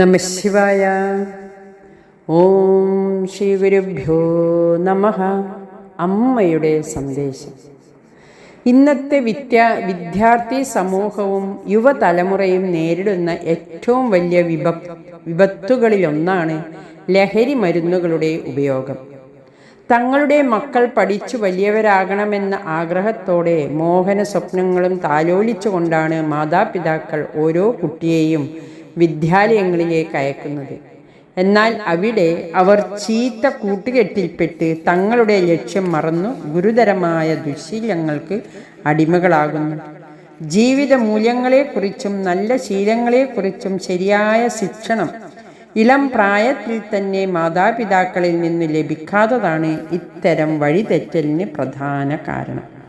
നമ ശിവായ. ഓം ശ്രീ ഗുരുഭ്യോ നമ. അമ്മയുടെ സന്ദേശം. ഇന്നത്തെ വിദ്യാ വിദ്യാർത്ഥി സമൂഹവും യുവതലമുറയും നേരിടുന്ന ഏറ്റവും വലിയ വിപ വിപത്തുകളിലൊന്നാണ് ലഹരി മരുന്നുകളുടെ ഉപയോഗം. തങ്ങളുടെ മക്കൾ പഠിച്ചു വലിയവരാകണമെന്ന ആഗ്രഹത്തോടെ മോഹന സ്വപ്നങ്ങളും താലോലിച്ചുകൊണ്ടാണ് മാതാപിതാക്കൾ ഓരോ കുട്ടിയെയും വിദ്യാലയങ്ങളിലേക്ക് അയക്കുന്നത്. എന്നാൽ അവിടെ അവർ ചീത്ത കൂട്ടുകെട്ടിൽപ്പെട്ട് തങ്ങളുടെ ലക്ഷ്യം മറന്നു ഗുരുതരമായ ദുശീലങ്ങൾക്ക് അടിമകളാകുന്നു. ജീവിത മൂല്യങ്ങളെക്കുറിച്ചും നല്ല ശീലങ്ങളെക്കുറിച്ചും ശരിയായ ശിക്ഷണം ഇളം പ്രായത്തിൽ തന്നെ മാതാപിതാക്കളിൽ നിന്ന് ലഭിക്കാത്തതാണ് ഇത്തരം വഴിതെറ്റലിന് പ്രധാന കാരണം.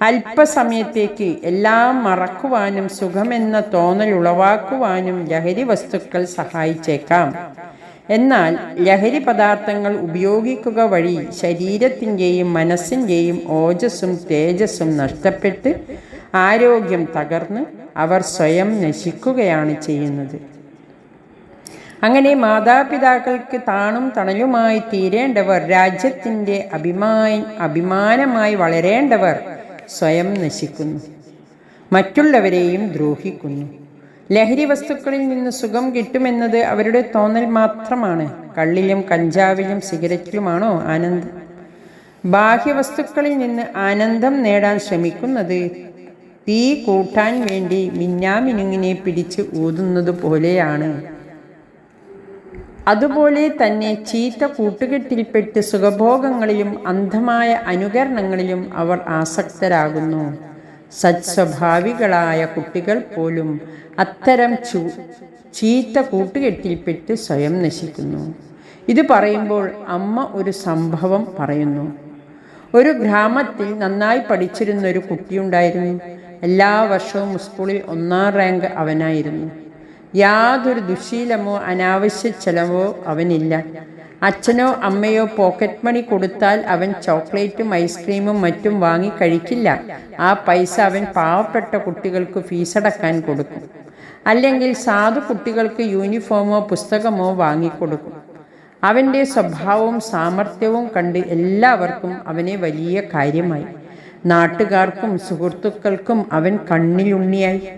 അല്പസമയത്തേക്ക് എല്ലാം മറക്കുവാനും സുഖമെന്ന തോന്നൽ ഉളവാക്കുവാനും ലഹരി വസ്തുക്കൾ സഹായിച്ചേക്കാം. എന്നാൽ ലഹരി പദാർത്ഥങ്ങൾ ഉപയോഗിക്കുക വഴി ശരീരത്തിന്റെയും മനസ്സിന്റെയും ഓജസ്സും തേജസ്സും നഷ്ടപ്പെട്ട് ആരോഗ്യം തകർന്ന് അവർ സ്വയം നശിക്കുകയാണ് ചെയ്യുന്നത്. അങ്ങനെ മാതാപിതാക്കൾക്ക് താണും തണലുമായി തീരേണ്ടവർ രാജ്യത്തിന്റെ അഭിമാ അഭിമാനമായി വളരേണ്ടവർ സ്വയം നശിക്കുന്നു. മറ്റുള്ളവരെയും ദ്രോഹിക്കുന്നു. ലഹരി വസ്തുക്കളിൽ നിന്ന് സുഖം കിട്ടുമെന്നത് അവരുടെ തോന്നൽ മാത്രമാണ്. കള്ളിലും കഞ്ചാവിലും സിഗരറ്റിലുമാണോ ആനന്ദം? ബാഹ്യവസ്തുക്കളിൽ നിന്ന് ആനന്ദം നേടാൻ ശ്രമിക്കുന്നത് തീ കൂട്ടാൻ വേണ്ടി മിന്നാമിനുങ്ങിനെ പിടിച്ച് ഊതുന്നത് പോലെയാണ്. അതുപോലെ തന്നെ ചീത്ത കൂട്ടുകെട്ടിൽപ്പെട്ട് സുഖഭോഗങ്ങളിലും അന്ധമായ അനുകരണങ്ങളിലും അവർ ആസക്തരാകുന്നു. സത്സ്വഭാവികളായ കുട്ടികൾ പോലും അത്തരം ചൂ ചീത്ത കൂട്ടുകെട്ടിൽപ്പെട്ട് സ്വയം നശിക്കുന്നു. ഇത് പറയുമ്പോൾ അമ്മ ഒരു സംഭവം പറയുന്നു. ഒരു ഗ്രാമത്തിൽ നന്നായി പഠിച്ചിരുന്ന ഒരു കുട്ടിയുണ്ടായിരുന്നു. എല്ലാ വർഷവും സ്കൂളിൽ ഒന്നാം റാങ്ക് അവനായിരുന്നു. യാതൊരു ദുശീലമോ അനാവശ്യ ചെലവോ അവനില്ല. അച്ഛനോ അമ്മയോ പോക്കറ്റ് മണി കൊടുത്താൽ അവൻ ചോക്ലേറ്റും ഐസ്ക്രീമും മറ്റും വാങ്ങി കഴിക്കില്ല. ആ പൈസ അവൻ പാവപ്പെട്ട കുട്ടികൾക്ക് ഫീസടക്കാൻ കൊടുക്കും. അല്ലെങ്കിൽ സാധു കുട്ടികൾക്ക് യൂണിഫോമോ പുസ്തകമോ വാങ്ങിക്കൊടുക്കും അവന്റെ സ്വഭാവവും സാമർഥ്യവും കണ്ട് എല്ലാവർക്കും അവനെ വലിയ കാര്യമായി. നാട്ടുകാർക്കും സുഹൃത്തുക്കൾക്കും അവൻ കണ്ണിലുണ്ണിയായി.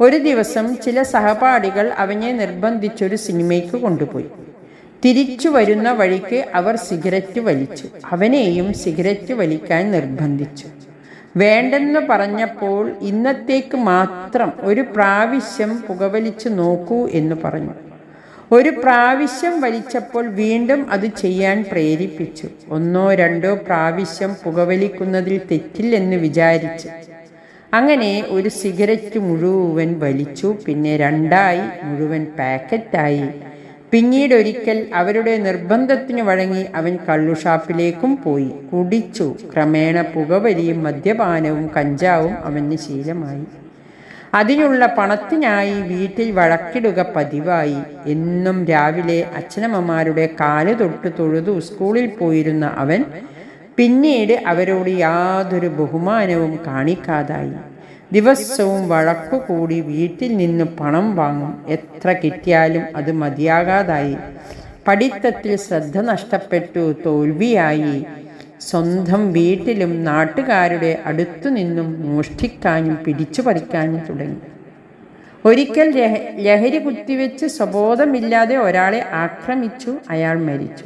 ഒരു ദിവസം ചില സഹപാഠികൾ അവനെ നിർബന്ധിച്ചൊരു സിനിമയ്ക്ക് കൊണ്ടുപോയി. തിരിച്ചു വരുന്ന വഴിക്ക് അവർ സിഗരറ്റ് വലിച്ചു. അവനെയും സിഗരറ്റ് വലിക്കാൻ നിർബന്ധിച്ചു. വേണ്ടെന്ന് പറഞ്ഞപ്പോൾ ഇന്നത്തേക്ക് മാത്രം ഒരു പ്രാവശ്യം പുകവലിച്ചു നോക്കൂ എന്ന് പറഞ്ഞു. ഒരു പ്രാവശ്യം വലിച്ചപ്പോൾ വീണ്ടും അത് ചെയ്യാൻ പ്രേരിപ്പിച്ചു. ഒന്നോ രണ്ടോ പ്രാവശ്യം പുകവലിക്കുന്നതിൽ തെറ്റില്ലെന്ന് വിചാരിച്ചു അങ്ങനെ ഒരു സിഗരറ്റ് മുഴുവൻ വലിച്ചു പിന്നെ രണ്ടായി മുഴുവൻ പാക്കറ്റായി. പിന്നീട് ഒരിക്കൽ അവരുടെ നിർബന്ധത്തിന് വഴങ്ങി അവൻ കള്ളുഷാപ്പിലേക്കും പോയി. കുടിച്ചു. ക്രമേണ പുകവലിയും മദ്യപാനവും കഞ്ചാവും അവന് ശീലമായി. അതിനുള്ള പണത്തിനായി വീട്ടിൽ വഴക്കിടുക പതിവായി. എന്നും രാവിലെ അച്ഛനമ്മമാരുടെ കാൽ തൊട്ട് തൊഴുതു സ്കൂളിൽ പോയിരുന്ന അവൻ പിന്നീട് അവരോട് യാതൊരു ബഹുമാനവും കാണിക്കാതായി. ദിവസവും വഴക്കുകൂടി വീട്ടിൽ നിന്ന് പണം വാങ്ങും. എത്ര കിട്ടിയാലും അത് മതിയാകാതായി. പഠിത്തത്തിൽ ശ്രദ്ധ നഷ്ടപ്പെട്ടു തോൽവിയായി. സ്വന്തം വീട്ടിലും നാട്ടുകാരുടെ അടുത്തു നിന്നും മോഷ്ടിക്കാനും പിടിച്ചു പറിക്കാനും തുടങ്ങി. ഒരിക്കൽ ലഹരി കുത്തിവെച്ച് സ്വബോധമില്ലാതെ ഒരാളെ ആക്രമിച്ചു അയാൾ മരിച്ചു.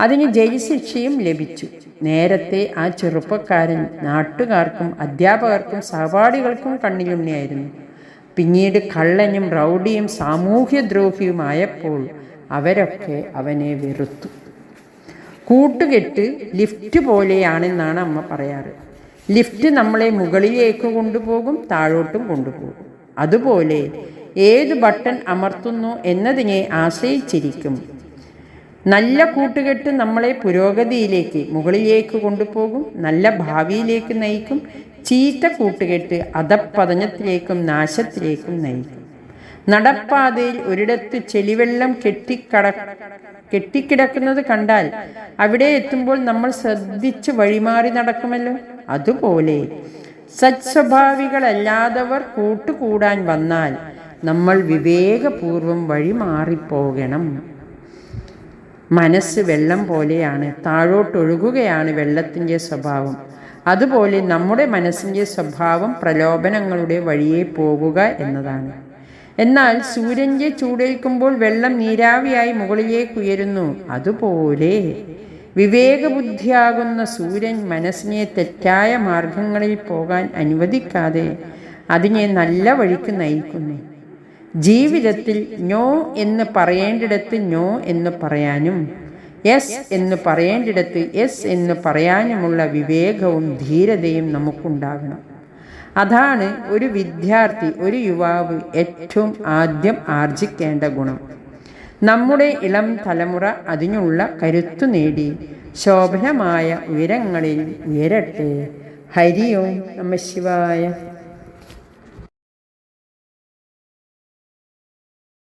അതിന് ജയിശിക്ഷയും ലഭിച്ചു. നേരത്തെ ആ ചെറുപ്പക്കാരൻ നാട്ടുകാർക്കും അധ്യാപകർക്കും സഹപാഠികൾക്കും കണ്ണിലുണ്ണിയായിരുന്നു. പിന്നീട് കള്ളനും റൗഡിയും സാമൂഹ്യദ്രോഹിയുമായപ്പോൾ അവരൊക്കെ അവനെ വെറുത്തു. കൂട്ടുകെട്ട് ലിഫ്റ്റ് പോലെയാണെന്നാണ് അമ്മ പറയാറ്. ലിഫ്റ്റ് നമ്മളെ മുകളിലേക്ക് കൊണ്ടുപോകും താഴോട്ടും കൊണ്ടുപോകും. അതുപോലെ ഏത് ബട്ടൺ അമർത്തുന്നു എന്നതിനെ ആശ്രയിച്ചിരിക്കും. നല്ല കൂട്ടുകെട്ട് നമ്മളെ പുരോഗതിയിലേക്ക് മുകളിലേക്ക് കൊണ്ടുപോകും നല്ല ഭാവിയിലേക്ക് നയിക്കും ചീത്ത കൂട്ടുകെട്ട് അധപ്പതനത്തിലേക്കും നാശത്തിലേക്കും നയിക്കും. നടപ്പാതയിൽ ഒരിടത്ത് ചെളിവെള്ളം കെട്ടിക്കട കെട്ടിക്കിടക്കുന്നത് കണ്ടാൽ അവിടെ എത്തുമ്പോൾ നമ്മൾ ശ്രദ്ധിച്ച് വഴിമാറി നടക്കുമല്ലോ. അതുപോലെ സത്സ്വഭാവികളല്ലാത്തവർ കൂട്ടുകൂടാൻ വന്നാൽ നമ്മൾ വിവേകപൂർവം വഴിമാറിപ്പോകണം. മനസ്സ് വെള്ളം പോലെയാണ് താഴോട്ടൊഴുകുകയാണ് വെള്ളത്തിന്റെ സ്വഭാവം. അതുപോലെ നമ്മുടെ മനസ്സിന്റെ സ്വഭാവം പ്രലോഭനങ്ങളുടെ വഴിയെ പോകുക എന്നതാണ്. എന്നാൽ സൂര്യന്റെ ചൂടേൽക്കുമ്പോൾ വെള്ളം നീരാവിയായി മുകളിലേക്ക് ഉയരുന്നു. അതുപോലെ വിവേകബുദ്ധിയാകുന്ന സൂര്യൻ മനസ്സിനെ തെറ്റായ മാർഗങ്ങളിൽ പോകാൻ അനുവദിക്കാതെ അതിനെ നല്ല വഴിക്ക് നയിക്കുന്നു. ജീവിതത്തിൽ ഞോ എന്ന് പറയേണ്ടിടത്ത് ഞോ എന്ന് പറയാനും യെസ് എന്ന് പറയേണ്ടിടത്ത് യെസ് എന്ന് പറയാനുമുള്ള വിവേകവും ധീരതയും നമുക്കുണ്ടാകണം. അതാണ് ഒരു വിദ്യാർത്ഥി ഒരു യുവാവ് ഏറ്റവും ആദ്യം ആർജിക്കേണ്ട ഗുണം. നമ്മുടെ ഇളം തലമുറ അതിനുള്ള കരുത്തു നേടി ശോഭനമായ ഉയരങ്ങളിൽ ഉയരട്ടെ. ഹരിയോ നമ ശിവായ.